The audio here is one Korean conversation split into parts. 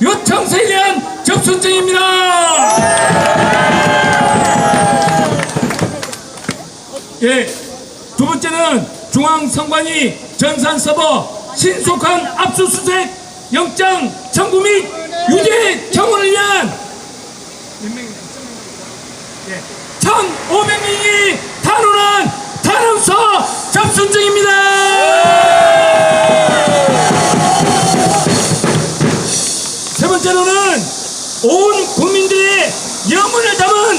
요청서에 대한 접수증입니다. 예, 두 번째는 중앙선관위 전산 서버 신속한 압수수색 영장 청구 및 유죄 청구를 위한 1,500 번째로는 온 국민들의 영혼을 담은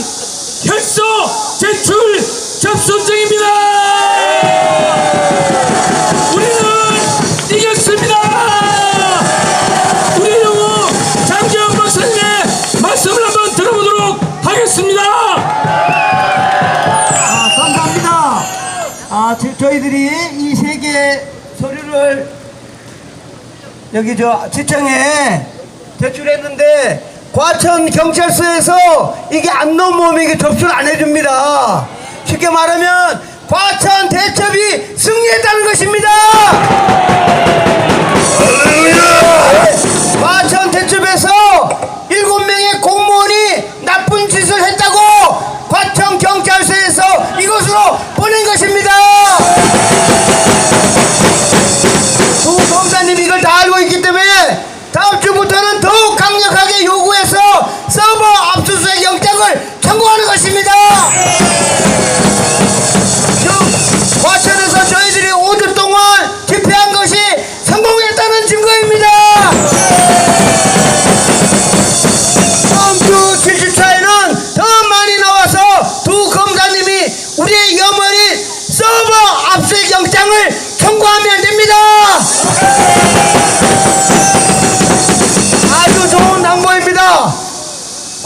혈서 제출 접수증입니다. 우리는 이겼습니다. 우리 영웅 장재영 박사님의 말씀을 한번 들어보도록 하겠습니다. 아, 감사합니다. 아, 저, 저희들이 이 세 개의 서류를 여기 저 지청에 제출했는데 과천 경찰서에서 이게 안 넘어오면 이게 접수를 안 해줍니다. 쉽게 말하면 과천 대첩이 승리했다는 것입니다. 과천 대첩에서 일곱 명의 공무원이 나쁜 짓을 했다고 과천 경찰서에서 이곳으로 보낸 것입니다. 두 검사님이 이걸 다 알고 있기 때문에 다음 주부터는 더욱 강력하게 요구해서 서버 압수수색 영장을 청구하는 것입니다.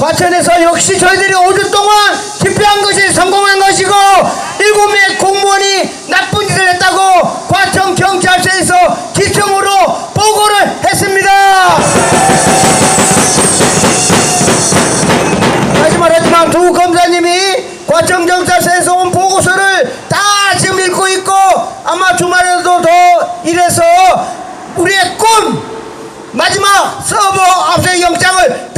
과천에서 역시 저희들이 5주 동안 집회한 것이 성공한 것이고 일곱 명의 공무원이 나쁜 짓을 했다고 과천 경찰서에서 기청으로 보고를 했습니다. 하지만 하지만 두 검사님이 과천 경찰서에서 온 보고서를 다 지금 읽고 있고 아마 주말에도 더 이래서 우리의 꿈 마지막 서버 압수수색 영장을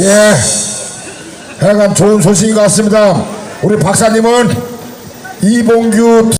예, 하여간 좋은 소식인 것 같습니다. 우리 박사님은 이봉규